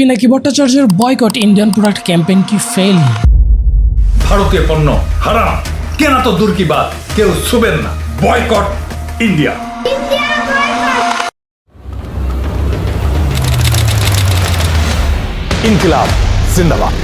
পিনাকি ভট্টাচার্যের boycott Indian product campaign কি fail ভারতীয় পণ্য হারাম। কেনা তো দূর কি বাদ কেউ শুবেন না। বয়কট ইন্ডিয়া ইনকিলাব জিন্দাবাদ।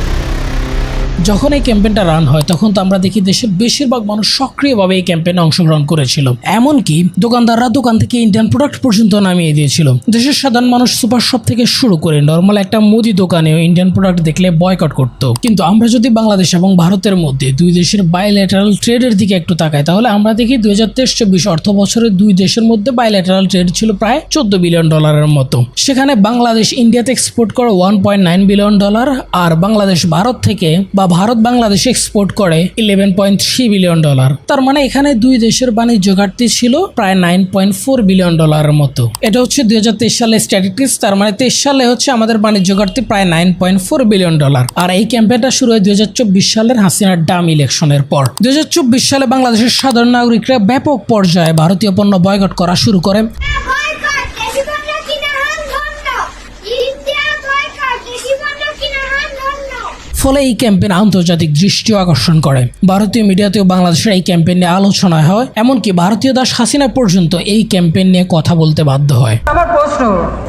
যখন এই ক্যাম্পেইনটা রান হয়, তখন তো আমরা দেখি দেশের বেশিরভাগ মানুষ সক্রিয়ভাবে এই ক্যাম্পেইনে অংশগ্রহণ করেছিল। এমনকি দোকানদাররা দোকান থেকে ইন্ডিয়ান প্রোডাক্ট পর্যন্ত নামিয়ে দিয়েছিল। দেশের সাধারণ মানুষ সুপার শপ থেকে শুরু করে নর্মাল একটা মুদি দোকানেও ইন্ডিয়ান প্রোডাক্ট দেখলে বয়কট করত। কিন্তু আমরা যদি বাংলাদেশ এবং ভারতের মধ্যে দুই দেশের বায়োল্যাটারাল ট্রেডের দিকে একটু তাকাই, তাহলে আমরা দেখি দুই হাজার তেইশ চব্বিশ অর্থ বছরে দুই দেশের মধ্যে বায়োল্যাটারাল ট্রেড ছিল প্রায় চোদ্দ বিলিয়ন ডলারের মতো। সেখানে বাংলাদেশ ইন্ডিয়াতে এক্সপোর্ট করে one point nine billion dollar আর বাংলাদেশ ভারত থেকে বা ভারত বাংলাদেশে এক্সপোর্ট করে eleven point three billion dollar তার মানে এখানে দুই দেশের বাণিজ্য ঘাটতি ছিল প্রায় নাইন পয়েন্ট ফোর বিলিয়ন ডলারের মতো। এটা হচ্ছে দুই হাজার তেইশ সালে স্ট্যাটিস্টিক্স তার মানে তেইশ সালে হচ্ছে আমাদের বাণিজ্য ঘাটতি প্রায় nine point four billion dollar আর এই ক্যাম্পেইনটা শুরু হয় দুই হাজার চব্বিশ সালের হাসিনার ডাম ইলেকশনের পর। দুই হাজার চব্বিশ সালে বাংলাদেশের সাধারণ নাগরিকরা ব্যাপক পর্যায়ে ভারতীয় পণ্য বয়কট করা শুরু করে বয়কট কৃষি পণ্য কিনা হান ধন্য ইন্ডিয়া বয়কট কৃষি পণ্য কিনা হান ধন্য ফলে এই ক্যাম্পেইন আন্তর্জাতিক দৃষ্টিও আকর্ষণ করে। ভারতীয় মিডিয়াতেও বাংলাদেশের এই ক্যাম্পেইন নিয়ে আলোচনা হয় এমনকি ভারতীয় দাস হাসিনা পর্যন্ত এই ক্যাম্পেইন নিয়ে কথা বলতে বাধ্য হয়। আমার প্রশ্ন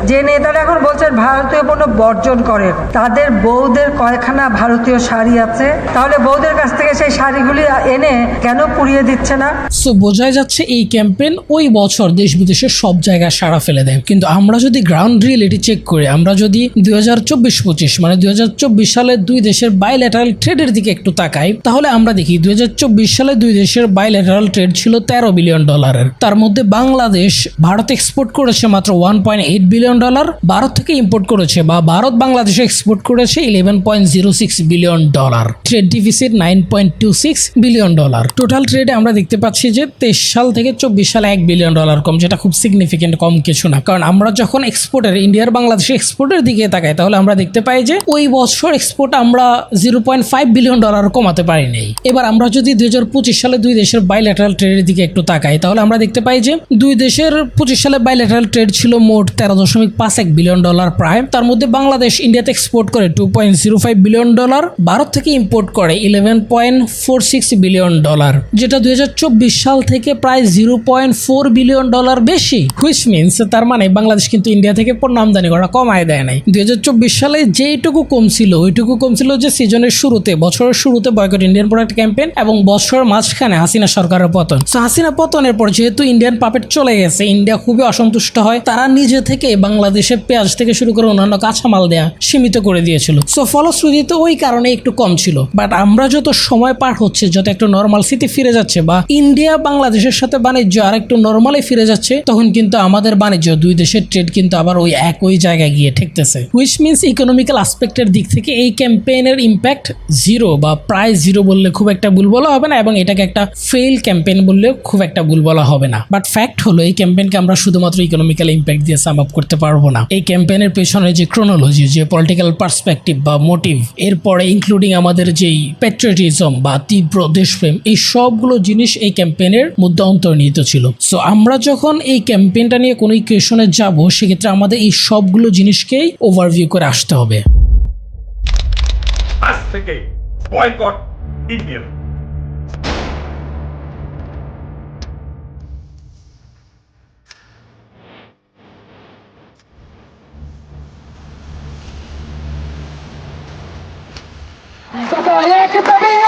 যে নেতারা এখন বলছেন ভারতীয় পণ্য বর্জন করেন তাদের বউদের কয়খানা ভারতীয় শাড়ি আছে? তাহলে বউদের কাছ থেকে সেই শাড়িগুলি এনে কেন পুড়িয়ে দিচ্ছে না? সো বোঝাই যাচ্ছে এই ক্যাম্পেইন ওই বছর দেশ বিদেশের সব জায়গায় সাড়া ফেলে দেয়। কিন্তু আমরা যদি গ্রাউন্ড রিয়েলিটি চেক করি আমরা যদি দুই হাজার চব্বিশ পঁচিশ মানে দুই হাজার চব্বিশ সালে দুই দেশের বাইল্যাটারাল ট্রেডের দিকে একটু তাকাই, তাহলে আমরা দেখি দুই হাজার চব্বিশ সালে দুই দেশের বাইল্যাটারাল ট্রেড ছিল তেরো বিলিয়ন ডলারের তার মধ্যে বাংলাদেশ ভারত এক্সপোর্ট করেছে মাত্র one point eight billion dollar Bharat থেকে ইম্পোর্ট করেছে বা ভারত বাংলাদেশে এক্সপোর্ট করেছে eleven point zero six billion dollar trade deficit nine point two six billion dollar total ট্রেডে আমরা দেখতে পাচ্ছি যে তেইশ সাল থেকে চব্বিশ সালে এক বিলিয়ন ডলার কম, যেটা খুব সিগনিফিকেন্ট কম কিছু না। কারণ আমরা যখন এক্সপোর্টের ইন্ডিয়ার বাংলাদেশে এক্সপোর্টের দিকে তাকাই, তাহলে আমরা দেখতে পাই যে ওই বছর এক্সপোর্ট আমরা zero point five billion dollar কমাতে পারিনি। এবার আমরা যদি দুই হাজার পঁচিশ সালে দুই দেশের বাইল্যাটারাল ট্রেডের দিকে একটু তাকাই, তাহলে আমরা দেখতে পাই যে দুই দেশের পঁচিশ সালে বাইল্যাটারাল ট্রেড ছিল মোট তেরো দশমিক পাঁচ এক বিলিয়ন ডলার প্রায়। তার মধ্যে বাংলাদেশ ইন্ডিয়াতে এক্সপোর্ট করে two point zero five billion dollar, Bharat থেকে ইম্পোর্ট করে eleven point four six billion dollar, যেটা দুই হাজার চব্বিশ সাল থেকে প্রায় zero point four billion dollar বেশি। হুইচ মিনস তার মানে বাংলাদেশ কিন্তু ইন্ডিয়া থেকে পণ্য আমদানি করা কমায় দেয় নাই। দুই হাজার চব্বিশ সালে যেইটুকু কমছিল ওইটুকু কমছিল যে সিজনের শুরুতে, বছরের শুরুতে বয়কট ইন্ডিয়ান প্রোডাক্ট ক্যাম্পেইন এবং বছরের মাঝখানে হাসিনা সরকারের পতন। সো হাসিনা পতনের পর যেহেতু ইন্ডিয়ান পাপেট চলে গেছে ইন্ডিয়া খুবই অসন্তুষ্ট হয়, তারা নিজে থেকে বাংলাদেশে পেঁয়াজ থেকে শুরু করে অন্যান্য কাঁচামাল দেয়া সীমিত করে দিয়েছিল। সো ফলশ্রুতিতে ওই কারণে একটু কম ছিল। বাট আমরা যত সময় পার হচ্ছে, যত একটু নর্মাল স্থিতি ফিরে যাচ্ছে বা ইন্ডিয়া বাংলাদেশের সাথে বাণিজ্য আর একটু নর্মালে ফিরে যাচ্ছে, তখন কিন্তু আমাদের বাণিজ্য, দুই দেশের ট্রেড কিন্তু আবার ওই একই জায়গায় গিয়ে ঠেকতেছে। হুইচ মিনস ইকোনমিক্যাল আসপেক্টের দিক থেকে এই ক্যাম্পেইনের ইম্প্যাক্ট জিরো বা প্রায় জিরো বললে খুব একটা ভুল বলা হবে না এবং এটাকে একটা ফেল ক্যাম্পেইন বললেও খুব একটা ভুল বলা হবে না। বাট ফ্যাক্ট হলো, এই ক্যাম্পেইনকে আমরা শুধুমাত্র ইকোনমিক্যাল ইম্প্যাক্ট দিয়ে সাম আপ করতে পারব না। এই ক্যাম্পেইনের পেছনে যে ক্রোনোলজি যে পলিটিক্যাল পার্সপেক্টিভ বা মোটিভ এরপরে ইনক্লুডিং আমাদের যেই প্যাট্রিয়টিজম বা তীব্র দেশপ্রেম, এই সবগুলো জিনিস এই ক্যাম্পেইনের মধ্যে অন্তর্নিহিত ছিল। সো আমরা যখন এই ক্যাম্পেইনটা নিয়ে কোনো ইকুয়েশনে যাব, সেক্ষেত্রে আমাদের এই সবগুলো জিনিসকেই ওভারভিউ করে আসতে হবে। আজ থেকে বয়কট ইন্ডিয়া দুই হাজার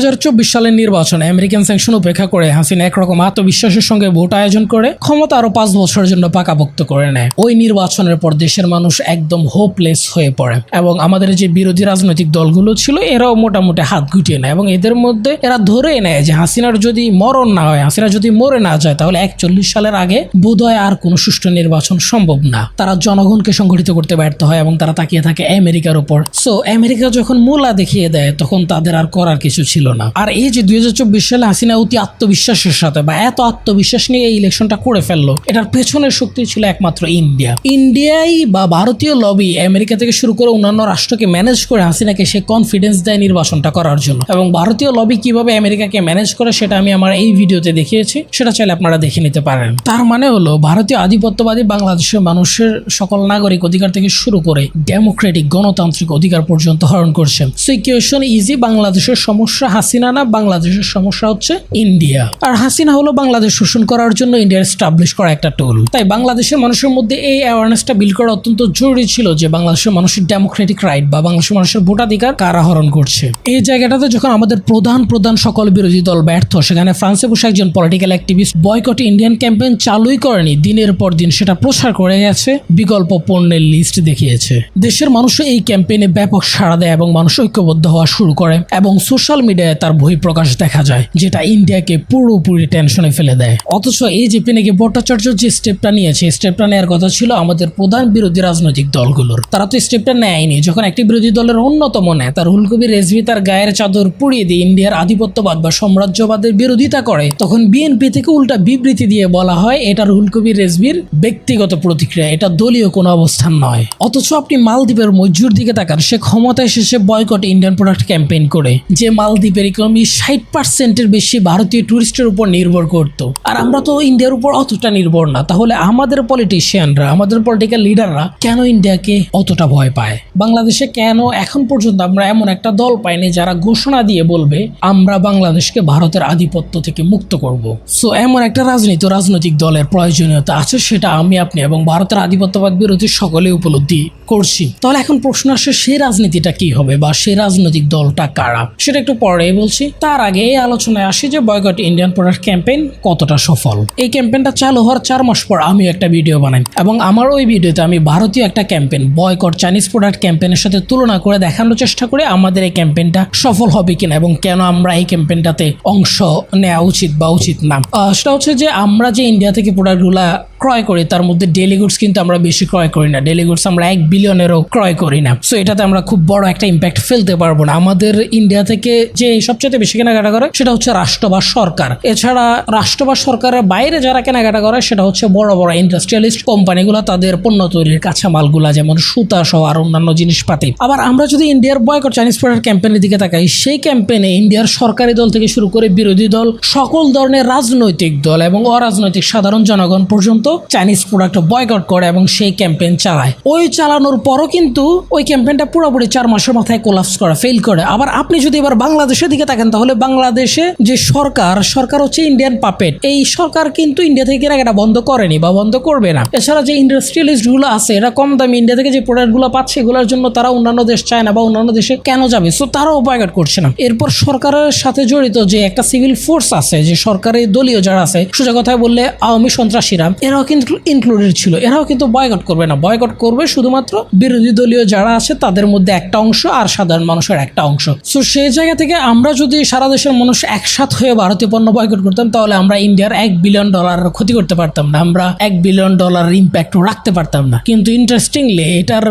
চব্বিশ সালের নির্বাচনে আমেরিকান স্যাংশন উপেক্ষা করে হাসিনা একরকম আত্মবিশ্বাসের সঙ্গে ভোট আয়োজন করে ক্ষমতা আরও পাঁচ বছরের জন্য পাকাপোক্ত করে নেয়। ওই নির্বাচনের পর দেশের মানুষ একদম হোপলেস হয়ে পড়ে এবং আমাদের যে বিরোধী রাজনৈতিক দলগুলো ছিল, এরাও মোটামুটি হাত গুটিয়ে নেয় এবং এদের মধ্যে এরা ধরে নেয় যে হাসিনার যদি মরণ না হয়, হাসিনা যদি মরে না যায়, তাহলে একচল্লিশ সালের আগে বোধহয় আর কোনো সুষ্ঠু নির্বাচন সম্ভব না। তারা জনগণকে সংগঠিত করতে ব্যর্থ হয় এবং তারা তাকিয়ে থাকে আমেরিকার উপর। সো আমেরিকা যখন মূলা দেখিয়ে দেয়, তখন তাদের আর করার কিছু ছিল ছিল না। আর এই যে দুই হাজার চব্বিশ সালে হাসিনা অতি আত্মবিশ্বাসের সাথে বা এত আত্মবিশ্বাস নিয়ে এই ইলেকশনটা করে ফেলল, এটার পেছনের শক্তি ছিল একমাত্র ইন্ডিয়া। ইন্ডিয়াই বা ভারতীয় লবি আমেরিকা থেকে শুরু করে অন্যান্য রাষ্ট্রকে ম্যানেজ করে হাসিনাকে সে কনফিডেন্স দেয় নির্বাচনটা করার জন্য। এবং ভারতীয় লবি কীভাবে আমেরিকাকে ম্যানেজ করে সেটা আমি আমার এই ভিডিওতে দেখিয়েছি, সেটা চাইলে আপনারা দেখে নিতে পারেন। তার মানে হলো, ভারতীয় আধিপত্যবাদী বাংলাদেশের মানুষের সকল নাগরিক অধিকার থেকে শুরু করে ডেমোক্রেটিক গণতান্ত্রিক অধিকার পর্যন্ত হরণ করছে। সিচুয়েশন ইজি বাংলাদেশের সমস্যা হাসিনা না, বাংলাদেশের সমস্যা হচ্ছে ইন্ডিয়া। আর হাসিনা হলো বাংলাদেশ শোষণ করার জন্য ইন্ডিয়ার স্টাবলিশ করা একটা টুল তাই বাংলাদেশের মানুষের মধ্যে এই অ্যাওয়ারনেসটা বিল করা অত্যন্ত জরুরি ছিল যে বাংলাদেশের মানুষের ডেমোক্রেটিক রাইট বা বাংলাদেশের মানুষের ভোটাধিকার কারা হরণ করছে। এই জায়গাটাতে যখন আমাদের প্রধান প্রধান সকল বিরোধী দল ব্যর্থ, সেখানে ফ্রান্সে বসে একজন political activist boycott Indian campaign চালুই করেনি, দিনের পর দিন সেটা প্রসার করে গেছে, বিকল্প পণ্যের লিস্ট দেখিয়েছে। দেশের মানুষও এই ক্যাম্পেইনে ব্যাপক সাড়া দেয় এবং মানুষ ঐক্যবদ্ধ হওয়া শুরু করে এবং সোশ্যাল মিডিয়ায় তার বহিঃপ্রকাশ দেখা যায়, যেটা ইন্ডিয়াকে পুরোপুরি টেনশনে ফেলে দেয়। অথচ এই যে পিনাকি ভট্টাচার্য যে স্টেপটা নিয়েছে স্টেপটা নেওয়ার কথা ছিল আমাদের প্রধান বিরোধী রাজনৈতিক দলগুলোর। তারা তো স্টেপটা নেয়নি। যখন একটি বিরোধী দলের অন্যতম নেতা রুহুল কবির রেজভি তার গায়ের চাদর পুড়িয়ে দিয়ে ইন্ডিয়ার আধিপত্যবাদ বা সাম্রাজ্যবাদের বিরোধিতা করে, তখন বিএনপি থেকে উল্টা বিবৃতি দিয়ে বলা হয়, এটা রুহুল রেজভির ব্যক্তিগত প্রতিক্রিয়া, এটা দলীয় কোনো অবস্থান নয়। অথচ আপনি মালদ্বীপের মজুর দিকে তাকান, সে ক্ষমতায় শেষে বয়কট ইন্ডিয়ান প্রোডাক্ট ক্যাম্পেইন করে, যে মালদ্বীপের ইকোনমি ষাট পার্সেন্টের বেশি ভারতীয় টুরিস্টের উপর নির্ভর করত। আর আমরা তো ইন্ডিয়ার উপর অতটা নির্ভর না। তাহলে আমাদের পলিটিশিয়ানরা আমাদের পলিটিক্যাল লিডাররা কেন ইন্ডিয়াকে অতটা ভয় পায়? বাংলাদেশে কেন এখন পর্যন্ত আমরা এমন একটা দল পাইনি যারা ঘোষণা দিয়ে বলবে, আমরা বাংলাদেশকে ভারতের আধিপত্য থেকে মুক্ত করব সো এমন একটা রাজনীতি, রাজনৈতিক দলের প্রয়োজনীয়তা আছে, সেটা আমি, আপনি এবং ভারতের আধিপত্যবাদ বিরোধী সকলে উপলব্ধি করছি। তাহলে এখন প্রশ্ন আসে, সেই রাজনীতিটা কি হবে বা সেই রাজনৈতিক দলটা কারা? সেটা একটু পরে বলছি, তার আগে এই আলোচনায় আসি যে বয়কট ইন্ডিয়ান প্রোডাক্ট ক্যাম্পেইন কতটা সফল। এই ক্যাম্পেইনটা চালু হওয়ার চার মাস পর আমিও একটা ভিডিও বানাই এবং আমার ওই ভিডিওতে আমি ভারতীয় একটা ক্যাম্পেইন, বয়কট চাইনিজ প্রোডাক্ট ক্যাম্পেইনের সাথে তুলনা করে দেখানোর চেষ্টা করে আমাদের এই ক্যাম্পেইনটা সফল হবে কিনা এবং কেন আমরা এই ক্যাম্পেইনটাতে অংশ নেওয়া উচিত বা উচিত না। সেটা হচ্ছে যে আমরা যে ইন্ডিয়া থেকে প্রোডাক্টগুলা ক্রয় করি, তার মধ্যে ডেলি গুডস কিন্তু আমরা বেশি ক্রয় করি না। ডেলি গুডস আমরা এক বিলিয়নেরও ক্রয় করি না। সো এটাতে আমরা খুব বড় একটা ইম্প্যাক্ট ফেলতে পারব না। আমাদের ইন্ডিয়া থেকে যে সবচেয়ে বেশি কেনাকাটা করে, সেটা হচ্ছে রাষ্ট্র বা সরকার। এছাড়া রাষ্ট্র বা সরকারের বাইরে যারা কেনাকাটা করে, সেটা হচ্ছে বড় বড় ইন্ডাস্ট্রিয়ালিস্ট কোম্পানিগুলো তাদের পণ্য তৈরির কাঁচামালগুলা, যেমন সুতা সহ আর অন্যান্য জিনিসপাতি। আবার আমরা যদি ইন্ডিয়ার বয়কট চাইনিজ প্রোডাক্ট ক্যাম্পেনের দিকে তাকাই, সেই ক্যাম্পেনে ইন্ডিয়ার সরকারি দল থেকে শুরু করে বিরোধী দল, সকল ধরনের রাজনৈতিক দল এবং অরাজনৈতিক সাধারণ জনগণ পর্যন্ত চাইনিজ প্রোডাক্ট বয়কট করে এবং সেই ক্যাম্পেইন চালায়। ওই চালানোর পরও কিন্তু ওই ক্যাম্পেইনটা পুরোপুরি চার মাসের মাথায় কোলাপস করে ফেল করে। আবার আপনি যদি এবার বাংলাদেশের দিকে তাকান, তাহলে বাংলাদেশে যে সরকার সরকার হচ্ছে ইন্ডিয়ান পাপেট এই সরকার কিন্তু ইন্ডিয়া থেকে কেনাকাটা বন্ধ করেনি বা বন্ধ করবে না। এছাড়া যে ইন্ডাস্ট্রিয়ালিস্টগুলো আছে, এরা কম দামি ইন্ডিয়া থেকে যে প্রোডাক্টগুলো পাচ্ছে, এগুলোর জন্য তারা অন্যান্য দেশ চায় না বা অন্যান্য দেশে কেন যাবে? সো তারাও বয়কট করছে না। এরপর সরকারের সাথে জড়িত যে একটা সিভিল ফোর্স আছে, যে সরকারি দলীয় যারা আছে, সোজা কথায় বললে আওয়ামী সন্ত্রাসীরা এরাও কিন্তু ইনক্লুডেড ছিল, এরাও কিন্তু বয়কট করবে না। বয়কট করবে শুধুমাত্র বিরোধী দলীয় যারা আছে, তাদের মধ্যে একটা অংশ আর সাধারণ মানুষের একটা অংশ। সো সেই জায়গা থেকে আমরা যদি সারা দেশের মানুষ একসাথ হয়ে ভারতীয় পণ্য বয়কট করতাম, তাহলে আমরা ইন্ডিয়ার এক বিলিয়ন ডলার ক্ষতি করতে পারতাম না। আমরা এক বিলিয়ন ডলার ইম্প্যাক্ট রাখতে পারতাম না। কিন্তু ইন্টারেস্টিংলি এটার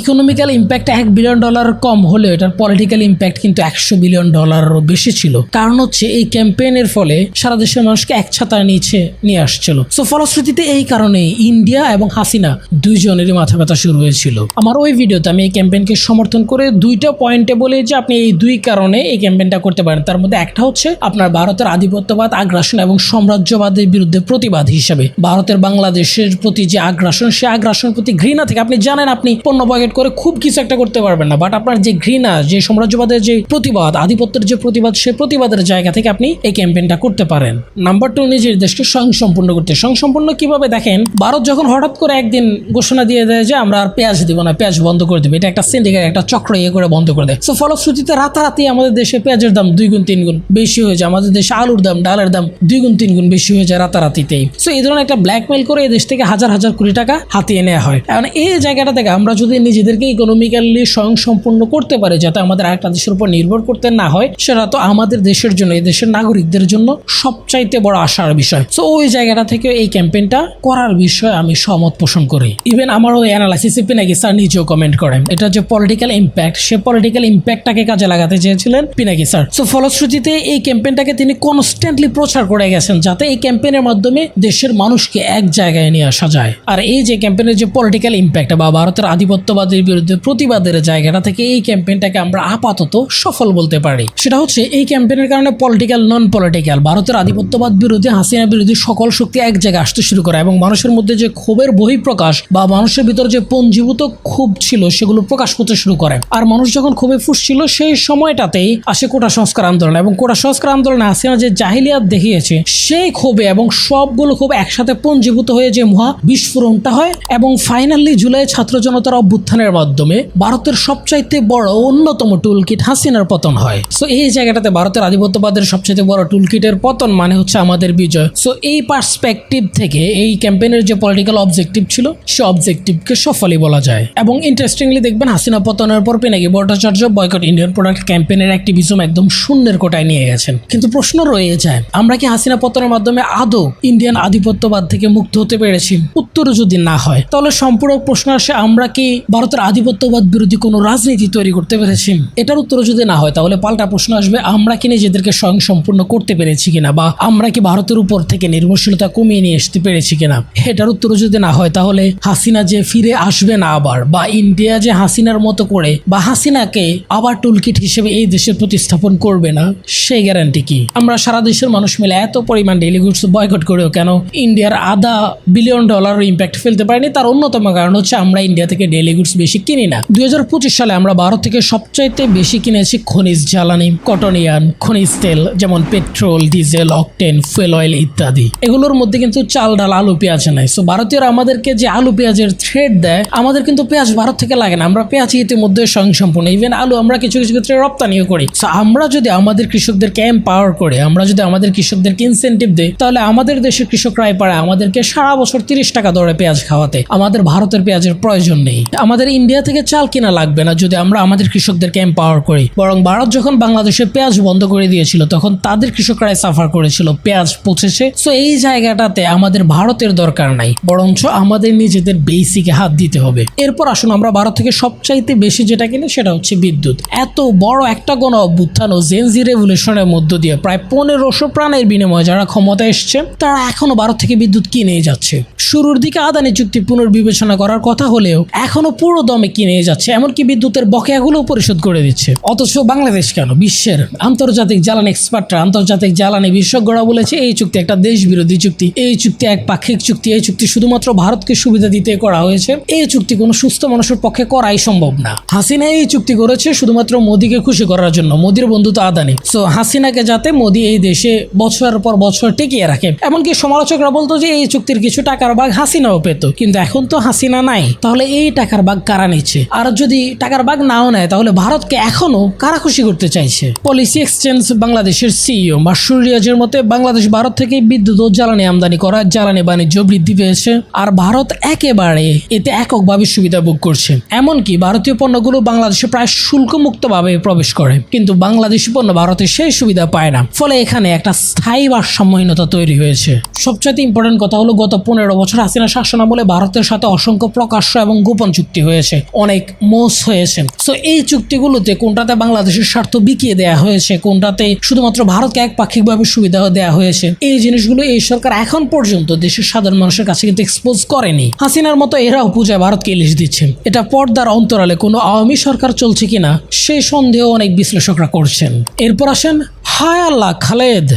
ইকোনমিক্যাল ইম্প্যাক্ট এক বিলিয়ন ডলার কম হলেও এটার পলিটিক্যাল ইম্প্যাক্ট কিন্তু একশো বিলিয়ন ডলারও বেশি ছিল। কারণ হচ্ছে, এই ক্যাম্পেইনের ফলে সারা দেশের মানুষকে এক ছাতার নিচে নিয়ে আসছিল। সো ফলশ্রুতিতে এই কারণে ইন্ডিয়া এবং হাসিনা দুইজনেরই মাথা ব্যথা শুরু হয়েছিল। আমার ওই ভিডিওতে আমি এই ক্যাম্পেইনকে সমর্থন করে দুইটা পয়েন্টে বলে যে আপনি এই দুই কারণে এই ক্যাম্পেইনটা করতে পারেন। তার মধ্যে একটা হচ্ছে আপনার ভারতের আধিপত্যবাদ, আগ্রাসন এবং সাম্রাজ্যবাদের বিরুদ্ধে প্রতিবাদ হিসেবে। ভারতের বাংলাদেশের প্রতি যে আগ্রাসন, সে আগ্রাসনের প্রতি ঘৃণা থেকে আপনি জানেন আপনি পণ্য পকেট করে খুব কিছু একটা করতে পারবেন না। বাট আপনার যে ঘৃণা, যে সাম্রাজ্যবাদের যে প্রতিবাদ, আধিপত্যের যে প্রতিবাদ, সে প্রতিবাদের জায়গা থেকে আপনি এই ক্যাম্পেইনটা করতে পারেন। নাম্বার টু নিজের দেশকে স্বয়ংসম্পূর্ণ করতে। স্বয়ংসম্পূর্ণ কীভাবে দেখেন, ভারত যখন হঠাৎ করে একদিন ঘোষণা দিয়ে দেয় যে আমরা আর পেঁয়াজ দিব না, পেঁয়াজ বন্ধ করে দেবে, এটা একটা সিন্ডিকেট একটা চক্র ইয়ে করে বন্ধ করে দেয়। সো ফলশ্রুতিতে রাতারাতি আমাদের দেশে পেঁয়াজের দাম দুই গুণ, তিন গুণ বেশি হয়ে যায়। আমাদের দেশে আলুর দাম, ডালের দাম দুই গুণ, তিন গুণ বেশি হয়ে যায় রাতারাতিতেই। সো এই ধরনের একটা ব্ল্যাকমেল করে এই দেশ থেকে হাজার হাজার কোটি টাকা হাতিয়ে নেওয়া হয়। এখন এই জায়গাটা থেকে আমরা যদি নিজেদেরকে ইকোনমিক্যালি স্বয়ংসম্পূর্ণ করতে পারি, যাতে আমাদের আরেকটা দেশের উপর নির্ভর করতে না হয়, সেটা তো আমাদের দেশের জন্য, এই দেশের নাগরিকদের জন্য সবচাইতে বড় আশার বিষয়। সো ওই জায়গাটা থেকে এই ক্যাম্পেইনটা করার বিষয়ে আমি সহমত পোষণ করি। ইভেন আমার ওই অ্যানালাইসিসে পিনাকি স্যার নিজেও কমেন্ট করেন। এটা যে পলিটিক্যাল ইম্প্যাক্ট সে পলিটিক্যাল ইম্প্যাক্টটাকে কাজে লাগাতে চেয়েছিলেন পিনাকি স্যার সো ফলশ্রুতিতে এই ক্যাম্পেইনটাকে তিনি কনস্ট্যান্টলি প্রচার করে গেছেন, যাতে এই ক্যাম্পেইনের মাধ্যমে দেশের মানুষকে এক জায়গায় নিয়ে আসা যায়। আর এই যে ক্যাম্পেইনের যে পলিটিক্যাল ইম্প্যাক্ট বা ভারতের আধিপত্যবাদের বিরুদ্ধে প্রতিবাদের জায়গাটা থেকে এই ক্যাম্পেইনটাকে আমরা আপাতত সফল বলতে পারি। সেটা হচ্ছে, এই ক্যাম্পেইনের কারণে পলিটিক্যাল নন পলিটিক্যাল ভারতের আধিপত্যবাদ বিরুদ্ধে হাসিনা বিরোধী সকল শক্তি এক জায়গায় আসতে শুরু করে এবং মানুষের মধ্যে যে ক্ষোভের বহিঃপ্রকাশ বা মানুষের ভিতরে যে পঞ্জীভূত ক্ষোভ ছিল সেগুলো প্রকাশ করতে শুরু করে। আর মানুষ যখন ক্ষোভে ফুসছিল, সেই সময়টাতেই আসে কোটা সংস্কার আন্দোলন এবং কোটা সংস্কার আন্দোলনে হাসিনা যে জাহিলিয়াত দেখিয়েছে, সেই ক্ষোভে এবং সবগুলো ক্ষোভ একসাথে পঞ্জীভূত হয়ে যে মহা বিস্ফোরণটা হয় এবং ফাইনালি জুলাই ছাত্র জনতার অভ্যুত্থানের মাধ্যমে ভারতের সবচাইতে বড় অন্যতম টুলকিট হাসিনার পতন হয়। সো এই জায়গাটাতে ভারতের আধিপত্যবাদের সবচাইতে বড় টুলকিটের পতন মানে হচ্ছে আমাদের বিজয়। সো এই পার্সপেক্টিভ থেকে এই ক্যাম্পেইনের যে পলিটিক্যাল অবজেক্টিভ ছিল, সে অবজেক্টিভকে সফলই বলা যায়। এবং ইন্টারেস্টিংলি দেখবেন, হাসিনা পতনের পর Pinaki Bhattacharya boycott Indian product ক্যাম্পেইনের activism একদম শূন্যের কোটায় নিয়ে গেছেন। কিন্তু প্রশ্ন রয়ে যায়, আমরা কি হাসিনা পতনের মাধ্যমে আদৌ ইন্ডিয়ান আধিপত্যবাদ থেকে মুক্ত হতে পেরেছি? উত্তর যদি না হয়, তাহলে সম্পূরক প্রশ্ন আসে, আমরা কি ভারতের আধিপত্যবাদ বিরোধী কোনো রাজনীতি তৈরি করতে পেরেছি? এটার উত্তর যদি না হয়, তাহলে পাল্টা প্রশ্ন আসবে, আমরা কি নিজেদেরকে স্বয়ং সম্পূর্ণ করতে পেরেছি কিনা? বা আমরা কি ভারতের উপর থেকে নির্ভরশীলতা কমিয়ে নিয়ে আসতে পেরেছি কিনা? এটার উত্তর যদি না হয়, তাহলে হাসিনা যে ফিরে আসবে না আবার, বা ইন্ডিয়া যে হাসিনার মতো করে, বা হাসিনাকে আবার টুলকিট হিসেবে এই দেশে প্রতিস্থাপন করবে না, সেই গ্যারান্টি কি? আমরা সারা দেশের মানুষ মিলে এত পরিমাণ ডেলি গুডস বয়কট করেও কেন ইন্ডিয়ার আধা বিলিয়ন ডলার ইম্প্যাক্ট ফেলতে পারিনি? তার অন্যতম কারণ হচ্ছে আমরা ইন্ডিয়া থেকে ডেলি গুডস বেশি কিনি না। দুই হাজার পঁচিশ সালে আমরা ভারত থেকে সবচাইতে বেশি কিনেছি খনিজ জ্বালানি কটনিয়ান খনিজ তেল, যেমন petrol diesel octane fuel oil ইত্যাদি। এগুলোর মধ্যে কিন্তু চাল, ডাল আলু পেঁয়াজ নাই। সো ভারতীয়রা আমাদেরকে যে আলু পেঁয়াজের থ্রেড দেয়, আমাদের কিন্তু পেঁয়াজ ভারত থেকে লাগে না। আমরা পেঁয়াজ ইতিমধ্যে স্বয়ংসম্পূর্ণ। ইভেন আলু আমরা কিছু কিছু ক্ষেত্রে রপ্তানিও করি। সো আমরা যদি আমাদের কৃষকদেরকে এম্পাওয়ার করে, আমরা যদি আমাদের কৃষকদেরকে ইনসেন্টিভ দিই, তাহলে আমাদের দেশের কৃষকরাই পারে আমাদেরকে সারা বছর তিরিশ টাকা দরে পেঁয়াজ খাওয়াতে। আমাদের ভারতের পেঁয়াজের প্রয়োজন নেই। আমাদের ইন্ডিয়া থেকে চাল কিনা লাগবে না যদি আমরা আমাদের কৃষকদেরকে এম্পাওয়ার করি। বরং ভারত যখন বাংলাদেশে পেঁয়াজ বন্ধ করে দিয়েছিল, তখন তাদের কৃষকরাই সাফার করেছিল পেঁয়াজ পচেছে। সো এই জায়গাটাতে আমাদের ভারতের দরকার নাই, বরঞ্চ আমাদের নিজেদের বেসিকে হাত দিতে হবে। এরপর আসুন আমরা ভারত থেকে সবচাইতে বেশি যেটা কিনি সেটা হচ্ছে বিদ্যুৎ। এত বড় একটা গণ অভ্যুত্থান ও জেনজি রেভলিউশনের মধ্য দিয়ে প্রায় পনেরোশো প্রাণের বিনিময়ে যারা ক্ষমতা এসছে, তারা এখনও ভারত থেকে বিদ্যুৎ কিনেই যাচ্ছে। শুরুর দিকে আদানি চুক্তি পুনর্বিবেচনা করার কথা হলেও এখনও পুরো দমে কিনে যাচ্ছে, এমনকি বিদ্যুতের বকেয়াগুলো পরিশোধ করে দিচ্ছে। অথচ বাংলাদেশ কেন? বিশ্বের আন্তর্জাতিক জ্বালানি এক্সপার্টরা আন্তর্জাতিক জ্বালানি বিশেষজ্ঞরা বলেছে, এই চুক্তি একটা দেশ বিরোধী চুক্তি, এই চুক্তি এক পাক্ষিক চুক্তি, এই চুক্তি শুধুমাত্র ভারতকে সুবিধা দিতে করা হয়েছে, এই চুক্তি কোনো সুস্থ মানুষের পক্ষে করাই সম্ভব না। হাসিনা এই চুক্তি করেছে শুধুমাত্র মোদীকে খুশি করার জন্য, মোদীর বন্ধু তো আদানি। সো হাসিনাকে যাতে মোদী এই দেশে বছরের পর বছর টিকিয়ে রাখে। এমনকি সমালোচকরা বলতো যে, এই চুক্তির কিছু টাকার ভাগ হাসিনাও পেত, কিন্তু এখন তো হাসিনা নাই। তাহলে এই টাকার ভাগ কারা নিচ্ছে? আর যদি টাকার ভাগ নাও নেয়, তাহলে ভারতকে এখনও কারা খুশি করতে চাইছে? পলিসি এক্সচেঞ্জ বাংলাদেশের সিইও মাসুর রিয়াজের মতে, বাংলাদেশ ভারত থেকে বিদ্যুৎ ও জ্বালানি আমদানি করা, জ্বালানি বাণিজ্য বৃদ্ধি পেয়েছে, আর ভারত একেবারে এতে এককভাবে সুবিধা ভোগ করছে। এমনকি ভারতীয় পণ্যগুলো বাংলাদেশে প্রায় শুল্কমুক্তভাবে প্রবেশ করে, কিন্তু বাংলাদেশি পণ্য ভারতে সেই সুবিধা পায় না। ফলে এখানে একটা স্থায়ী ভারসাম্যহীনতা তৈরি হয়েছে। সবচাইতে ইম্পর্টেন্ট কথা হলো, গত পনেরো বছর হাসিনা শাসনামলে ভারতের সাথে অসংখ্য প্রকাশ্য এবং গোপন চুক্তি হয়েছে। অনেক মোস হয়েছে। সো এই চুক্তিগুলোতে কোনটাতে বাংলাদেশের স্বার্থ বিকিয়ে দেওয়া হয়েছে, কোনটাতে শুধুমাত্র ভারতকে একপাক্ষিকভাবে সুবিধা দেওয়া হয়েছে, এই জিনিসগুলো এই সরকার এখন পর্যন্ত দেশের সাধারণ মানুষের কাছে কিন্তু এক্সপোজ করেনি। হাসিনার মতো এরাও পূজায় ভারতকে ইলিশ দিচ্ছেন এটা পর্দার অন্তরালে কোনো আওয়ামী সরকার চলছে কিনা সেই সন্দেহ অনেক বিশ্লেষকরা করছেন। এরপর আসেন হায় আল্লাহ খালেদ।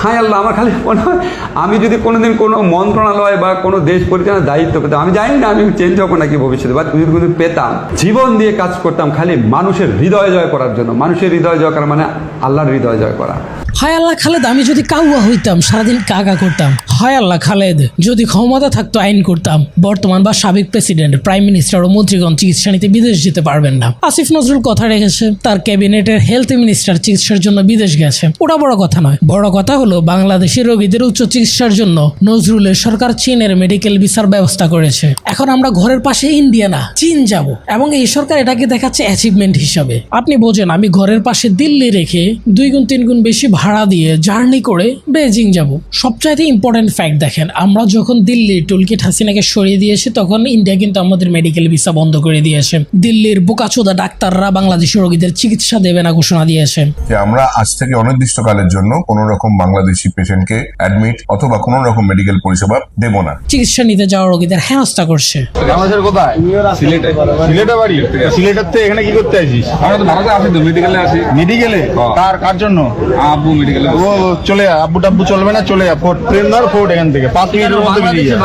হায় আল্লাহ, আমার খালি মনে হয় আমি যদি কোনোদিন কোনো মন্ত্রণালয় বা কোনো দেশ পরিচালনার দায়িত্ব পেতাম, আমি জানি না আমি চেঞ্জ হব নাকি ভবিষ্যতে বা যদি কোনো পেতাম, জীবন দিয়ে কাজ করতাম খালি মানুষের হৃদয় জয় করার জন্য। মানুষের হৃদয় জয় করা মানে আল্লাহর হৃদয় জয় করা। হায় আল্লাহ খালেদ, আমি যদি কাউয়া হইতাম, সারাদিন কাকা করতাম। হায় আল্লাহ খালেদ, যদি ক্ষমতা থাকতো, আইন করতাম। বর্তমান বা সাবেক প্রেসিডেন্ট, প্রাইম মিনিস্টার ও মন্ত্রীগণ চিকিৎসা নিতে বিদেশ যেতে পারবেন না। আসিফ নজরুল কথা রেখেছে, তার ক্যাবিনেটের হেলথ মিনিস্টার চিকিৎসার জন্য বিদেশ গেছে। ওটা বড় কথা নয়, বড় কথা হলো বাংলাদেশের রোগীদের উচ্চ চিকিৎসার জন্য নজরুলের সরকার চীনের মেডিকেল ভিসার ব্যবস্থা করেছে। এখন আমরা ঘরের পাশে ইন্ডিয়া না চীন যাব এবং এই সরকার এটাকে দেখাচ্ছে অ্যাচিভমেন্ট হিসাবে। আপনি বোঝেন, আমি ঘরের পাশে দিল্লি রেখে দুই গুণ, তিন গুণ বেশি ভাড়া দিয়ে জার্নি করে বেজিং যাব। সবচাইতে ইম্পর্টেন্ট ফ্যাক্ট দেখেন, আমরা যখন দিল্লি টুলকিট হাসিনাকে সরিয়ে দিয়েছি তখন ইন্ডিয়া কিন্তু আমাদের মেডিকেল ভিসা বন্ধ করে দিয়েছে দিল্লির বোকাচোদা ডাক্তাররা বাংলাদেশের রোগীদের চিকিৎসা দেবে না ঘোষণা দিয়েছে আমরা আজ থেকে অনির্দিষ্টকালের জন্য কোন রকম বাংলাদেশি পেশেন্টকে অ্যাডমিট অথবা কোন রকম মেডিকেল পরিষেবা দেব না। চিকিৎসা নিতে যাওয়া রোগীদের হেনস্থা করছে। বাংলাদেশের কোথায়? সিলেটে। সিলেটে বাড়ি? সিলেটের থেকে এখানে কি করতে আসিস? আমরা তো ভারতে আসি তো মেডিকেলে আসি। মেডিকেলে কার কার জন্য? আব্বু মেডিকেলে ও চলে যা আব্বু টাব্বু চলবে না চলে যা ফোর্ট ট্রেন ধর ফোর্ট এখান থেকে। পাঁচ মিনিটের মধ্যে বেরিয়ে যা।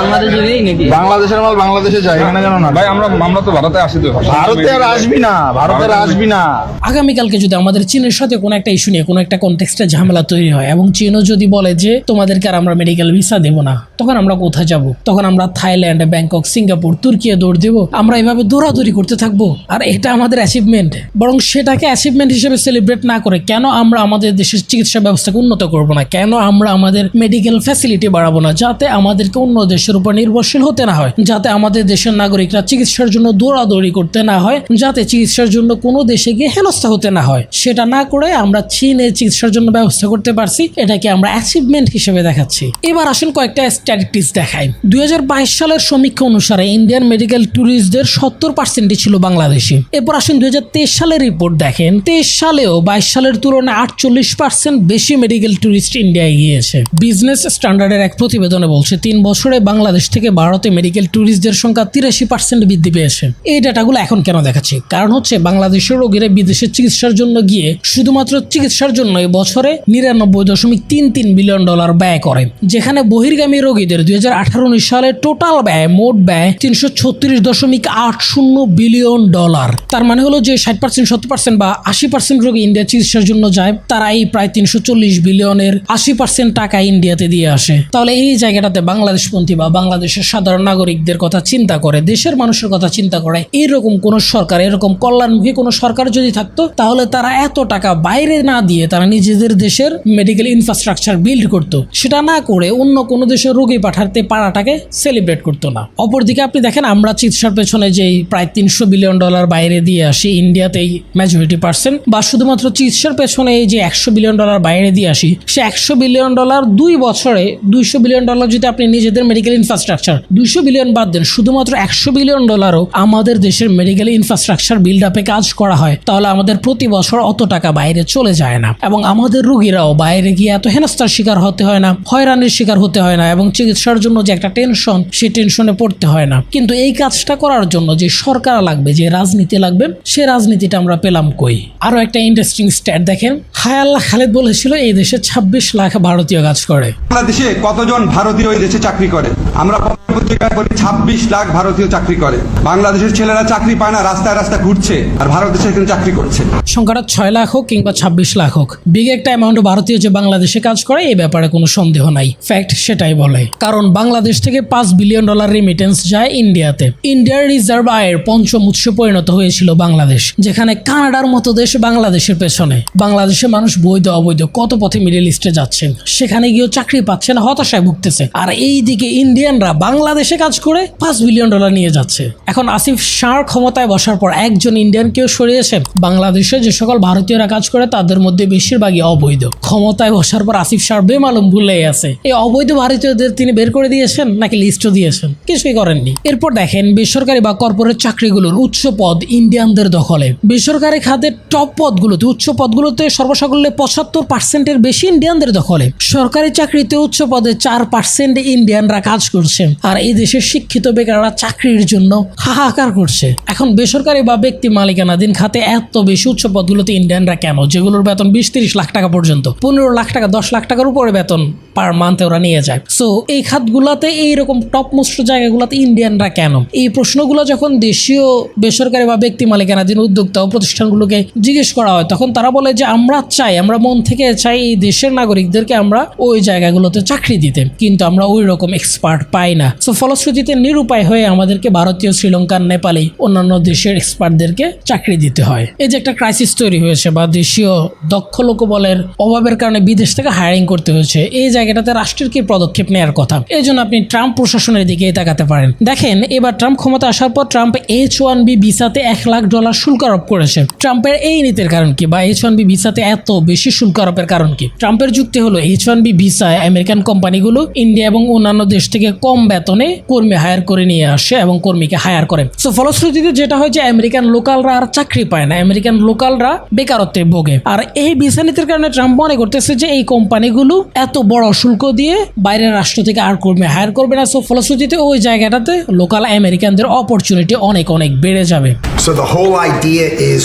বাংলাদেশের মাল বাংলাদেশে যায় এখানে কেন না? ভাই আমরা আমরা তো ভারতে আসি তো। ভারতে আর আসবি না ভারতে আর আসবি না। আগামীকালকে যদি আমাদের চীনের সাথে কোনো একটা ইস্যু নিয়ে কোনো একটা কনটেক্সটে ঝামেলা তৈরি হয় এবং চীনও যদি বলে যে, তোমাদেরকে আর আমরা মেডিকেল ভিসা দেবো না, তখন আমরা কোথায় যাব? তখন আমরা থাইল্যান্ড, ব্যাংকক, সিঙ্গাপুর, তুর্কিয়ে দৌড় দেবো। আমরা এভাবে দৌড়াদৌড়ি করতে থাকব। আর এটা আমাদের অ্যাচিভমেন্ট বরং সেটাকে অ্যাচিভমেন্ট হিসেবে সেলিব্রেট না করে কেন আমরা আমাদের দেশের চিকিৎসা ব্যবস্থাকে উন্নত করব না? কেন আমরা আমাদের মেডিকেল ফ্যাসিলিটি বাড়াবো না? যাতে আমাদেরকে অন্য দেশের উপর নির্ভরশীল হতে না হয়। যাতে আমাদের দেশের নাগরিকরা চিকিৎসার জন্য দৌড়াদৌড়ি করতে না হয়। যাতে চিকিৎসার জন্য কোনো দেশে গিয়ে হেনস্থা হতে না হয়। সেটা না করে আমরা চীনে চিকিৎসার জন্য ব্যবস্থা করতে পারছি। এটাকে আমরা অ্যাচিভমেন্ট হিসেবে দেখাচ্ছি। এবার আসুন কয়েকটা স্ট্যাটিস্টিক্স দেখাই। দুই হাজার বাইশ সালের সমীক্ষা অনুসারে ইন্ডিয়ান মেডিকেল ট্যুরিস্টদের সত্তর পার্সেন্টই ছিল বাংলাদেশি। এরপর আসুন দুই হাজার তেইশ সালের রিপোর্ট দেখেন। তেইশ সালেও বাইশ সালের তুলনায় আটচল্লিশ পার্সেন্ট বেশি মেডিকেল ট্যুরিস্ট ইন্ডিয়ায় গিয়েছে। বিজনেস স্ট্যান্ডার্ডের এক প্রতিবেদনে বলছে, তিন বছরে বাংলাদেশ থেকে ভারতে মেডিকেল ট্যুরিস্টদের সংখ্যা তিরাশি পার্সেন্ট বৃদ্ধি পেয়েছে। এই ডাটাগুলো এখন কেন দেখাচ্ছি? কারণ হচ্ছে বাংলাদেশের রোগীরা বিদেশে চিকিৎসার জন্য গিয়ে শুধুমাত্র চিকিৎসার জন্য বছরে নিরানব্বই দশমিক তিন তিন বিলিয়ন ডলার ব্যয় করে, যেখানে বহির্গামী রোগীদের দুই হাজার আঠারো সালে টোটাল ব্যয় মোট ব্যয় তিনশো ছত্রিশ দশমিক আট শূন্য বিলিয়ন ডলার। তার মানে হলো যে ষাট পার্সেন্ট সত্তর পার্সেন্ট বা আশি পার্সেন্ট রোগী ইন্ডিয়া চিকিৎসার জন্য যায় তারা এই প্রায় তিনশো চল্লিশ বিলিয়নের আশি পার্সেন্ট টাকা ইন্ডিয়াতে দিয়ে আসে। তাহলে এই জায়গাটাতে বাংলাদেশপন্থী বা বাংলাদেশের সাধারণ নাগরিকদের কথা চিন্তা করে, দেশের মানুষের কথা চিন্তা করে এরকম কোন সরকার, এরকম কল্যাণমুখী কোনো সরকার যদি থাকতো, তাহলে তারা এত টাকা বাইরে না দিয়ে তারা নিজেদের দেশের মেডিকেল ইনফ্রাস্ট্রাকচার বিল্ড করতো, সেটা না করে অন্য কোনো দেশের রোগী পাঠাতে পারাটাকে সেলিব্রেট করতো না। অপরদিকে আপনি দেখেন, আমরা চিকিৎসার পেছনে যেই প্রায় তিনশো বিলিয়ন ডলার বাইরে দিয়ে আসি, ইন্ডিয়াতেই মেজরিটি পার্সেন্ট বা শুধুমাত্র চিকিৎসার পেছনে এই যে একশো বিলিয়ন ডলার বাইরে দিয়ে আসি, সে একশো বিলিয়ন ডলার দুই বছরে দুইশো বিলিয়ন ডলার যদি আপনি নিজেদের মেডিকেল ইনফ্রাস্ট্রাকচার দুইশো বিলিয়ন বাদ দেন, শুধুমাত্র একশো বিলিয়ন ডলারও আমাদের দেশের মেডিকেল ইনফ্রাস্ট্রাকচার বিল্ড আপে কাজ করা হয়, তাহলে আমাদের প্রতি বছর অত টাকা বাইরে চলে যায় না। এবং আমাদের রুগীরাও বাইরে গিয়ে এত হেনস্থার শিকার হতে হয় না হয়রানির শিকার হতে হয় না এবং চিকিৎসার জন্য যে একটা টেনশন সেই টেনশনে পড়তে হয় না। কিন্তু এই কাজটা করার জন্য যে সরকার লাগবে যে রাজনীতি লাগবে সে রাজনীতিটা আমরা পেলাম কই? আরও একটা ইন্টারেস্টিং স্ট্যাট দেখেন। হায়াল্লাহ খালেদ বলেছিল এই দেশে ছাব্বিশ লাখ ভারতীয় কাজ করে। বাংলাদেশে কতজন ভারতীয় এই দেশে চাকরি করে? আমরা পত্রিকায় বলি ছাব্বিশ লাখ ভারতীয় চাকরি করে। বাংলাদেশের ছেলেরা চাকরি পায় না রাস্তায় রাস্তায় ঘুরছে আর ভারত দেশে চাকরি করছে। সংখ্যাটা ছয় লাখ হোক কিংবা ছাব্বিশ লাখ হোক। বিগ একটা অ্যামাউন্ট ভারতীয় যে বাংলাদেশে কাজ করে এই ব্যাপারে কোনো সন্দেহ নাই। ফ্যাক্ট সেটাই বলে। কারণ বাংলাদেশ থেকে পাঁচ বিলিয়ন ডলার রেমিটেন্স যায় ইন্ডিয়াতে ইন্ডিয়ার রিজার্ভ আয়ের পঞ্চম উৎস পরিণত হয়েছিল বাংলাদেশ, যেখানে কানাডার মতো দেশ বাংলাদেশের পেছনে। বাংলাদেশের মানুষ বৈধ অবৈধ কত পথে মিডল ইস্টে যাচ্ছেন, সেখানে গিয়েও চাকরি পাচ্ছে না, হতাশায় ভুগতেছে। আর এই দিকে ইন্ডিয়ানরা বাংলাদেশে কাজ করে পাঁচ বিলিয়ন ডলার নিয়ে যাচ্ছে। এখন আসিফ শাহর ক্ষমতায় বসার পর একজন ইন্ডিয়ান কেউ সরিয়েছে বাংলাদেশে যে সকল ভারতীয়রা কাজ করে, তাদের মধ্যে বেশিরভাগই অবৈধ। ক্ষমতায় বসার পর আসিফ শাহ বেমালুম ভুলে আছে। এই অবৈধ ভারতীয়দের তিনি বের করে দিয়েছেন নাকি লিস্টও দিয়েছেন? কিছুই করেননি। এরপর দেখেন, বেসরকারি বা কর্পোরেট চাকরিগুলোর উচ্চ পদ ইন্ডিয়ানদের দখলে। বেসরকারি খাতের টপ পদগুলোতে, উচ্চ পদগুলোতে সর্বসাকল্যে পঁচাত্তর পার্সেন্টের বেশি ইন্ডিয়ানদের দখলে। সরকারি চাকরিতে উচ্চ পদে চার পার্সেন্ট ইন্ডিয়ানরা কাজ করছে। আর এই দেশের শিক্ষিত বেকাররা চাকরির জন্য হাহাকার করছে। এখন বেসরকারি বা ব্যক্তি মালিকানাধীন খাতে এত বেশি উচ্চ পদগুলোতে ইন্ডিয়ানরা কেন? যেগুলোর বেতন বিশ তিরিশ লাখ টাকা পর্যন্ত। পনেরো লাখ টাকা দশ লাখ টাকার উপরে বেতন। পার মান্থে ওরা নিয়ে যায়। সো এই খাতগুলাতে এইরকম টপ মোস্ট জায়গাগুলোতে ইন্ডিয়ানরা কেন? এই প্রশ্নগুলো যখন দেশীয় বেসরকারি বা ব্যক্তি মালিকানাধীন উদ্যোক্তা ও প্রতিষ্ঠানগুলোকে জিজ্ঞেস করা হয়, তখন তারা বলে যে, আমরা চাই, আমরা মন থেকে চাই এই দেশের নাগরিকদেরকে আমরা ওই জায়গাগুলোতে চাকরি দিতে। কিন্তু আমরা ওই রকম এক্সপার্ট পাই না। সো ফলশ্রুতিতে নিরুপায় হয়ে আমাদেরকে ভারতীয়, শ্রীলঙ্কার, নেপালি, অন্যান্য দেশের এক্সপার্টদেরকে চাকরি দিতে হয়। এই যে একটা ক্রাইসিস তৈরি হয়েছে বা দেশীয় দক্ষ লোকবলের অভাবের কারণে বিদেশ থেকে হায়ারিং করতে হয়েছে, এই জায়গাটাতে রাষ্ট্রের কি পদক্ষেপ নেওয়ার কথা? এই জন্য আপনি ট্রাম্প প্রশাসনের দিকে তাকাতে পারেন। দেখেন, এবার ট্রাম্প ক্ষমতা আসার পর ট্রাম্প এইচ ওয়ান বি ভিসাতে এক লাখ ডলার শুল্ক আরোপ করেছে। ট্রাম্পের এই নীতির কারণ কি বা এইচ ওয়ান বি ভিসাতে এত বেশি শুল্ক আরোপের কারণ কি? ট্রাম্পের যুক্তি হলো এইচ ওয়ান বি ভিসায় আমেরিকান কোম্পানিগুলো ইন্ডিয়া এবং অন্যান্য দেশ থেকে কম বেতনে কর্মী হায়ার করে নিয়ে আসে এবং কর্মীকে হায়ার করে। সো ফলশ্রুতিতে যেটা হয় যে আমেরিকান লোকালরা আর চাকরি পায় না। আমেরিকান লোকালরা বেকারত্বে ভোগে। আর এই ভিসা নীতির কারণে ট্রাম্প মনে করতেছে যে এই কোম্পানিগুলো এত বড় শুল্ক দিয়ে বাইরের রাষ্ট্র থেকে আর কর্মী হায়ার করবে না সো ফলশ্রুতিতে ওই জায়গাটাতে লোকাল আমেরিকানদের অপরচুনিটি অনেক অনেক বেড়ে যাবে So the whole idea is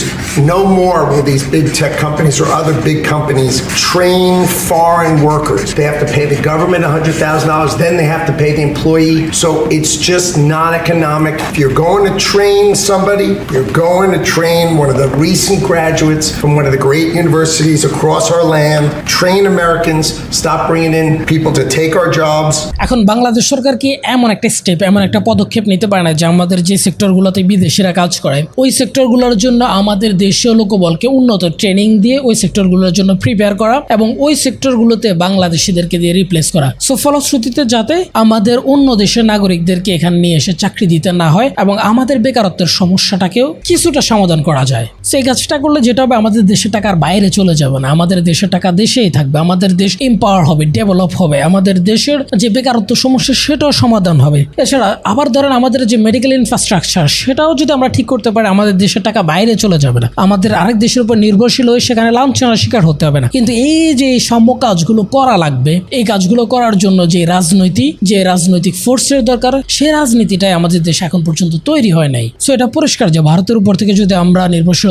no more will these big tech companies or other big companies train foreign workers. They have to pay the government $100,000, then they have to pay the employee. So it's just not economic. If you're going to train somebody, you're going to train one of the recent graduates from one of the great universities across our land. Train Americans, stop bringing in people to take our jobs. এখন বাংলাদেশ সরকার কি এমন একটা step এমন একটা পদক্ষেপ নিতে পারে না যে আমাদের যে সেক্টরগুলোতে বিদেশিরা কাজ করে, ওই সেক্টরগুলোর জন্য আমাদের দেশীয় লোকবলকে উন্নত ট্রেনিং দিয়ে ওই সেক্টরগুলোর জন্য প্রিপেয়ার করা এবং ওই সেক্টরগুলোতে বাংলাদেশিদেরকে দিয়ে রিপ্লেস করা সো ফলশ্রুতিতে যাতে আমাদের অন্য দেশের নাগরিকদেরকে এখানে নিয়ে এসে চাকরি দিতে না হয় এবং আমাদের বেকারত্বের সমস্যাটাকেও কিছুটা সমাধান করা যায় সেই কাজটা করলে যেটা হবে, আমাদের দেশের টাকার বাইরে চলে যাবে না। আমাদের দেশের টাকা দেশেই থাকবে, আমাদের দেশ এম্পাওয়ার হবে ডেভেলপ হবে, আমাদের দেশের যে বেকারত্ব সমস্যা সেটাও সমাধান হবে। এছাড়া আবার ধরেন আমাদের যে মেডিকেল ইনফ্রাস্ট্রাকচার সেটাও যদি আমরা ঠিক করতে পারি, আমাদের দেশের টাকা বাইরে চলে যাবে না। আমাদের আরেক দেশের উপর নির্ভরশীল হয়ে সেখানে লাঞ্ছনার শিকার হতে হবে না। কিন্তু এই যে এই সাম্য কাজগুলো করা লাগবে, এই কাজগুলো করার জন্য যে রাজনৈতিক যে রাজনৈতিক ফোর্সের দরকার সেই রাজনীতিটাই আমাদের দেশে এখন পর্যন্ত তৈরি হয় নাই। সো এটা পরিষ্কার যে ভারতের উপর থেকে যদি আমরা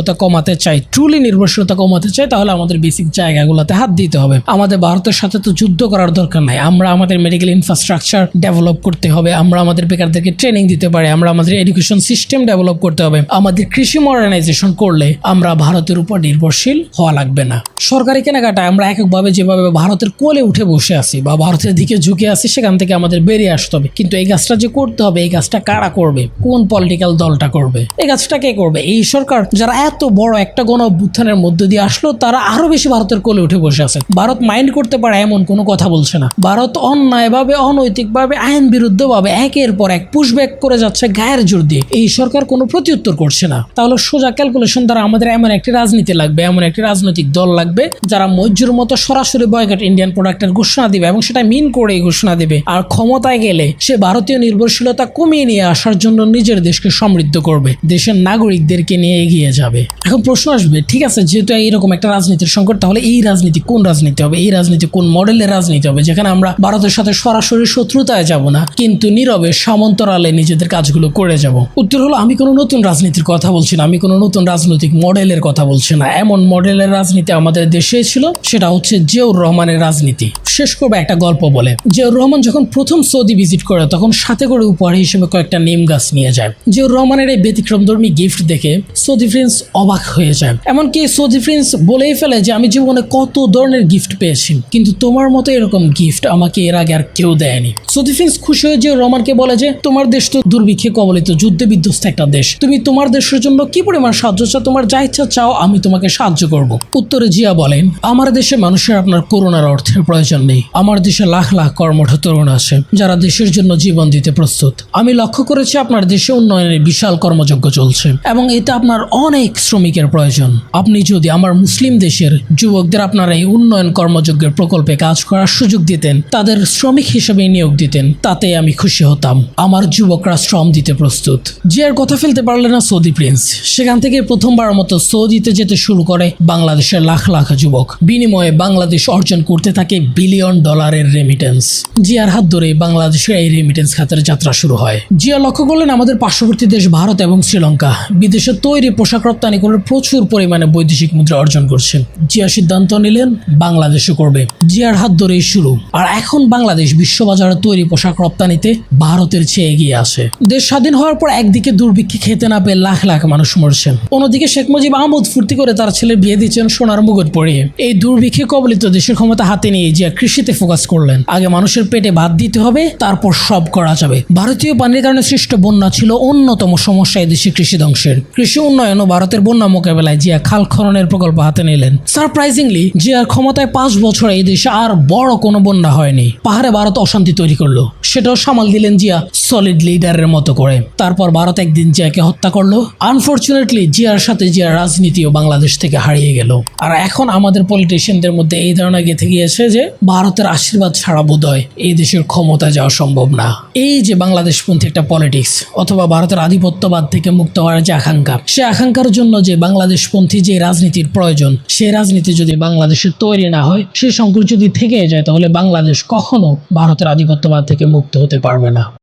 নির্ভরশীলতা কমাতে চাই ট্রুলি নির্ভরশীলতা কমাতে চাই, তাহলে আমাদের বেসিক জায়গাগুলোতে হাত দিতে হবে। আমাদের ভারতের সাথে তো যুদ্ধ করার দরকার নাই। আমরা আমাদের মেডিকেল ইনফ্রাস্ট্রাকচার ডেভেলপ করতে হবে, আমরা আমাদের বেকারদেরকে ট্রেনিং দিতে পারি, আমরা আমাদের এডুকেশন সিস্টেম ডেভেলপ করতে হবে। আমাদের কৃষি মডার্নাইজেশন করলে আমরা ভারতের উপর নির্ভরশীল হওয়া লাগবে না। সরকারি কেনাকাটায় আমরা এককভাবে যেভাবে ভারতের কোলে উঠে বসে আছি বা ভারতের দিকে ঝুঁকে আছি, সেখান থেকে আমাদের বেরিয়ে আসতে হবে। কিন্তু এই কাজটা যে করতে হবে, এই কাজটা কারা করবে? কোন পলিটিক্যাল দলটা করবে? এই কাজটা কে করবে? এই সরকার যারা এত বড় একটা গণ অভ্যুত্থানের মধ্য দিয়ে আসলো, তারা আরও বেশি ভারতের কোলে উঠে বসে আছে। ভারত মাইন্ড করতে পারে এমন কোনো কথা বলছে না। ভারত অন্যায়ভাবে, অনৈতিকভাবে আইন বিরুদ্ধভাবে একের পর এক পুশব্যাক করে যাচ্ছে গায়ের জোর দিয়ে। এই সরকার কোনো প্রত্যুত্তর করছে না। তাহলে সোজা ক্যালকুলেশন দ্বারা আমাদের এমন একটি রাজনীতি লাগবে, এমন একটি রাজনৈতিক দল লাগবে, যারা মৈর্যুর মতো সরাসরি বয়কট ইন্ডিয়ান প্রোডাক্টের ঘোষণা দিবে এবং সেটা মিন করে ঘোষণা দিবে। আর ক্ষমতায় গেলে সে ভারতীয় নির্ভরশীলতা কমিয়ে নিয়ে আসার জন্য নিজের দেশকে সমৃদ্ধ করবে। দেশের নাগরিকদেরকে নিয়ে এগিয়ে যাবে। এখন প্রশ্ন আসবে, ঠিক আছে, যেহেতু এইরকম একটা রাজনীতির সংকট, তাহলে এই রাজনীতি কোন রাজনীতি হবে? এই রাজনীতি কোন মডেলের রাজনীতি হবে? যেখানে আমরা ভারতের সাথে সরাসরি শত্রুতায় যাব না, কিন্তু নীরবে সমান্তরালে নিজেদের কাজগুলো করে যাব। উত্তর হলো, আমি কোনো নতুন রাজনীতির কথা বলছি না, আমি কোনো নতুন রাজনৈতিক মডেলের কথা বলছি না। এমন মডেলের রাজনীতি আমাদের দেশে ছিল, সেটা হচ্ছে জিয়াউর রহমানের রাজনীতি। শেষ করবে একটা গল্প বলে। জিয়াউর রহমান যখন প্রথম সৌদি ভিজিট করে, তখন সাথে করে উপহার হিসেবে কয়েকটা নিম গাছ নিয়ে যায়। জিয়াউর রহমানের এই ব্যতিক্রমধর্মী গিফট দেখে সৌদি প্রিন্স অবাক হয়ে যায়। এমনকি সৌদি প্রিন্স বলেই ফেলে যে আমি জীবনে কত ধরনের গিফট পেয়েছি। কিন্তু তোমার মতো এরকম গিফট আমাকে এর আগে আর কেউ দেয়নি। সৌদি প্রিন্স খুশি হয়ে যে রহমানকে বলে যে, তোমার দেশ তো দুর্ভিক্ষে কবলিত, যুদ্ধে বিধ্বস্ত একটা দেশ। তুমি তোমার দেশের জন্য কি পরিমাণ সাহায্য চাও? তোমার যা ইচ্ছা চাও, আমি তোমাকে সাহায্য করব। উত্তরে জিয়া বলেন, আমার দেশে মানুষের আপনার করোনার অর্থের প্রয়োজন নেই। আমার দেশে লাখ লাখ কর্মঠ তরুণ আছে, যারা দেশের জন্য জীবন দিতে প্রস্তুত। আমি লক্ষ্য করেছি আপনার দেশে উন্নয়নের বিশাল কর্মযজ্ঞ চলছে এবং এতে আপনার অনেক শ্রমিকের প্রয়োজন। আপনি যদি আমার মুসলিম দেশের যুবকদের আপনার এই উন্নয়ন কর্মযজ্ঞের প্রকল্পে কাজ করার সুযোগ দিতেন, তাদের শ্রমিক হিসেবে নিয়োগ দিতেন তাতে আমি খুশি হতাম। আমার যুবকরা শ্রম দিতে প্রস্তুত। জিয়ার কথা ফেলতে পারলে না, সৌদি প্রিন্স। সেখান থেকে প্রথমবার মতো সৌদিতে যেতে শুরু করে বাংলাদেশের লাখ লাখ যুবক। বিনিময়ে বাংলাদেশ অর্জন করতে থাকে বিলিয়ন ডলারের রেমিটেন্স জিয়ার হাত ধরে বাংলাদেশের এই রেমিটেন্স খাতের যাত্রা শুরু হয়। জিয়া লক্ষ্য করলেন আমাদের পার্শ্ববর্তী দেশ ভারত এবং শ্রীলঙ্কা। বিদেশে তৈরি পোশাক রপ্তানি রপ্তানি প্রচুর পরিমাণে বৈদেশিক মুদ্রা অর্জন করছে জিয়া সিদ্ধান্ত নিলেন বাংলাদেশও করবে। জিয়ার হাত ধরেই শুরু। আর এখন বাংলাদেশ বিশ্ববাজারে তৈরি পোশাক রপ্তানিতে ভারতের চেয়ে এগিয়ে আছে। দেশ স্বাধীন হওয়ার পর একদিকে দুর্ভিক্ষে খেতে না পেয়ে লাখ লাখ মানুষ মরছেন। অন্যদিকে শেখ মুজিব আহমদ ফুর্তি করে তার ছেলে বিয়ে দিচ্ছেন সোনার মুগট পরিয়ে। এই দুর্ভিক্ষে কবলিত দেশের ক্ষমতা হাতে নিয়ে জিয়া কৃষিতে ফোকাস করলেন। আগে মানুষের পেটে ভাত দিতে হবে, তারপর সব করা যাবে। ভারতীয় পানির কারণে সৃষ্ট বন্যা ছিল অন্যতম সমস্যা এই দেশে কৃষি ধ্বংসের। কৃষি উন্নয়ন ও ভারতের বন্যা মোকাবেলায় জিয়া খাল খননের প্রকল্প হাতে নিলেন। সারপ্রাইজিংলি, জিয়ার ক্ষমতায় পাঁচ বছর এই দেশে আর বড় কোনো বন্যা হয়নি। পাহাড়ে ভারত অশান্তি তৈরি করল। সেটাও সামাল দিলেন জিয়া সলিড লিডারের মতো করে। তারপর ভারত একদিন জিয়াকে হত্যা করল। আনফর্চুনেটলি জিয়ার সাথে জিয়ার রাজনীতিও বাংলাদেশ থেকে হারিয়ে গেল। আর এখন আমাদের পলিটিশিয়ানদের মধ্যে এই ধারণা গেঁথে গিয়েছে যে, ভারতের আশীর্বাদ ছাড়া বোধহয় এই দেশের ক্ষমতা যাওয়া সম্ভব না। এই যে বাংলাদেশপন্থী একটা পলিটিক্স অথবা ভারতের আধিপত্যবাদ থেকে মুক্ত হওয়ার যে আকাঙ্ক্ষা, সে আকাঙ্ক্ষার জন্য যে বাংলাদেশপন্থী যে রাজনীতির প্রয়োজন, সে রাজনীতি যদি বাংলাদেশে তৈরি না হয়, সে সংকট যদি থেকে যায়, তাহলে বাংলাদেশ কখনো ভারতের আধিপত্যবাদ থেকে মুক্ত হতে পারবে না।